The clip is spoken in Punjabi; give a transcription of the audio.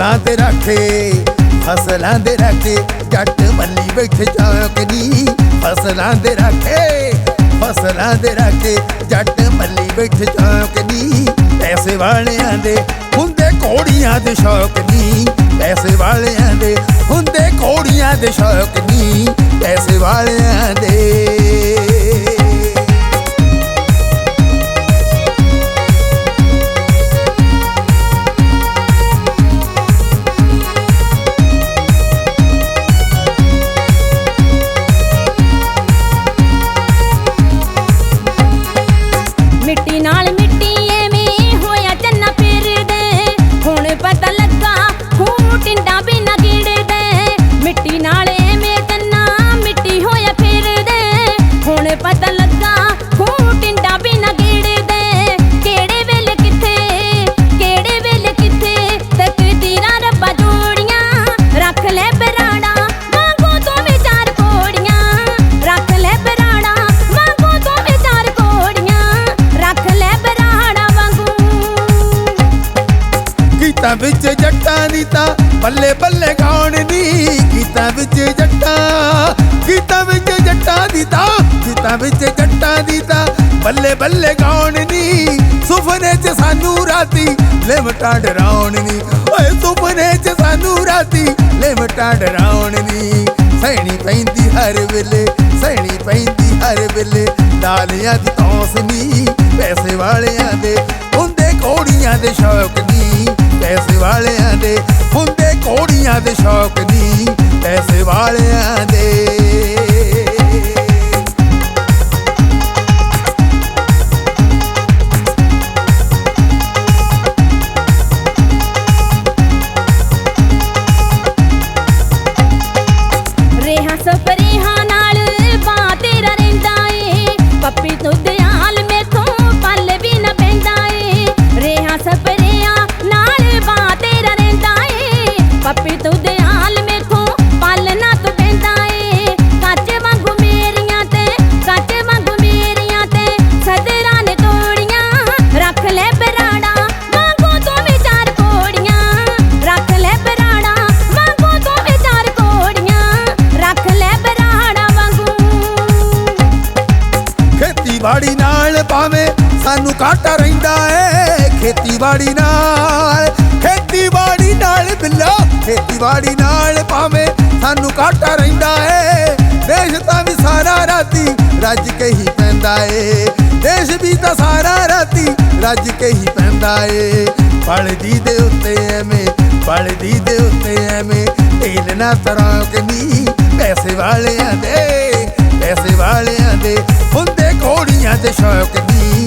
ਫਸਲਾਂ ਦੇ ਰੱਖੇ, ਫਸਲਾਂ ਦੇ ਰੱਖੇ, ਜੱਟ ਮੱਲੀ ਬੈਠੇ ਚੌਕਨੀ ਫਸਲਾਂ ਦੇ ਰੱਖੇ, ਫਸਲਾਂ ਦੇ ਰੱਖੇ, ਜੱਟ ਮੱਲੀ ਬੈਠੇ ਚੌਕਨੀ ਪੈਸੇ ਵਾਲਿਆਂ ਦੇ ਹੁੰਦੇ ਘੋੜੀਆਂ ਦੇ ਸ਼ੌਕ ਨਹੀਂ ਪੈਸੇ ਵਾਲਿਆਂ ਦੇ ਹੁੰਦੇ ਘੋੜੀਆਂ ਦੇ ਸ਼ੌਕ ਨਹੀਂ ਪੈਸੇ ਵਾਲਿਆਂ ਦੇ ਗੀਤਾਂ ਵਿੱਚ ਜੱਟਾਂ ਦੀ ਤਾਂ ਬੱਲੇ ਬੱਲੇ ਗਾਉਣ ਦੀ, ਗੀਤਾਂ ਵਿੱਚ ਜੱਟਾਂ, ਗੀਤਾਂ ਵਿੱਚ ਜੱਟਾਂ ਦੀ ਤਾਂ, ਗੀਤਾਂ ਵਿੱਚ ਜੱਟਾਂ ਦੀ ਤਾਂ ਬੱਲੇ ਬੱਲੇ ਗਾਉਣ ਦੀ। ਸੁਪਨੇ 'ਚ ਸਾਨੂੰ ਰਾਤੀ ਲਿਮਟਾਂ ਡਰਾਉਣ ਦੀ। ਓਏ ਸੁਪਨੇ 'ਚ ਸਾਨੂੰ ਰਾਤੀ ਲਿਮਟਾਂ ਡਰਾਉਣ ਦੀ। ਸੈਣੀ ਪੈਂਦੀ ਹਰ ਵੇਲੇ ਸੈਣੀ ਪੈਂਦੀ ਹਰ ਵੇਲੇ। ਡਾਲੀਆਂ ਦੀ ਤੌਸ ਨੀ, ਪੈਸੇ ਵਾਲਿਆਂ ਦੇ, ਹੁੰਦੇ ਘੋੜੀਆਂ ਦੇ ਸ਼ੌਕ ਨੀ। ਪੈਸੇ ਵਾਲਿਆਂ ਦੇ ਹੁੰਦੇ ਘੋੜੀਆਂ ਦੇ ਸ਼ੌਕ ਨੀ। ਪੈਸੇ ਵਾਲਿਆਂ ਏ ਪੱਪੀ ਦਿਆਲ ਮੇਥੋਂ ਪੱਲ ਨਾ ਪੈਂਦਾ ਏ। ਕੱਚ ਵਾਂਗੂ ਮੇਰੀਆਂ ਤੇ, ਕੱਚ ਵਾਂਗੂ ਮੇਰੀਆਂ ਤੇ ਸਦਰਾਂ ਨੇ ਤੋੜੀਆਂ। ਰੱਖ ਲੈ ਬਰਾੜਾ ਵਾਂਗੂ ਤੂੰ ਵਿਚਾਰ ਕੋੜੀਆਂ ਰੱਖ ਲੈ ਬਰਾੜਾ ਵਾਂਗੂ ਤੂੰ ਵਿਚਾਰ ਕੋੜੀਆਂ ਰੱਖ ਲੈ ਬਰਾੜਾ ਵਾਂਗੂ। ਖੇਤੀਬਾੜੀ ਨਾਲ ਭਾਵੇਂ ਸਾਨੂੰ ਘਾਟਾ ਰਹਿੰਦਾ ਏ। ਖੇਤੀਬਾੜੀ ਨਾਲ ਖੇਤੀਬਾੜੀ ਨਾਲ ਬਿੱਲੋ, ਖੇਤੀਬਾੜੀ ਨਾਲ ਭਾਵੇਂ ਸਾਨੂੰ ਘਾਟਾ ਰਹਿੰਦਾ ਏ। ਦੇਸ਼ ਤਾਂ ਵੀ ਸਾਰਾ ਰਾਤੀ ਰੱਜ ਕੇ ਹੀ ਪੈਂਦਾ ਏ। ਦੇਸ਼ ਵੀ ਤਾਂ ਸਾਰਾ ਰਾਤੀ ਰੱਜ ਕੇ ਹੀ ਪੈਂਦਾ ਏ। ਪਲਦੀ ਦੇ ਉੱਤੇ ਐਵੇਂ, ਪਲਦੀ ਦੇ ਉੱਤੇ ਐਵੇਂ ਢੀਲ ਨਾ ਤਰਾਂ ਕਨੀ ਪੈਸੇ ਵਾਲਿਆਂ ਦੇ, ਪੈਸੇ ਵਾਲਿਆਂ ਦੇ, ਹੁੰਦੇ ਘੋੜੀਆਂ ਦੇ ਸ਼ੌਕ ਨਹੀਂ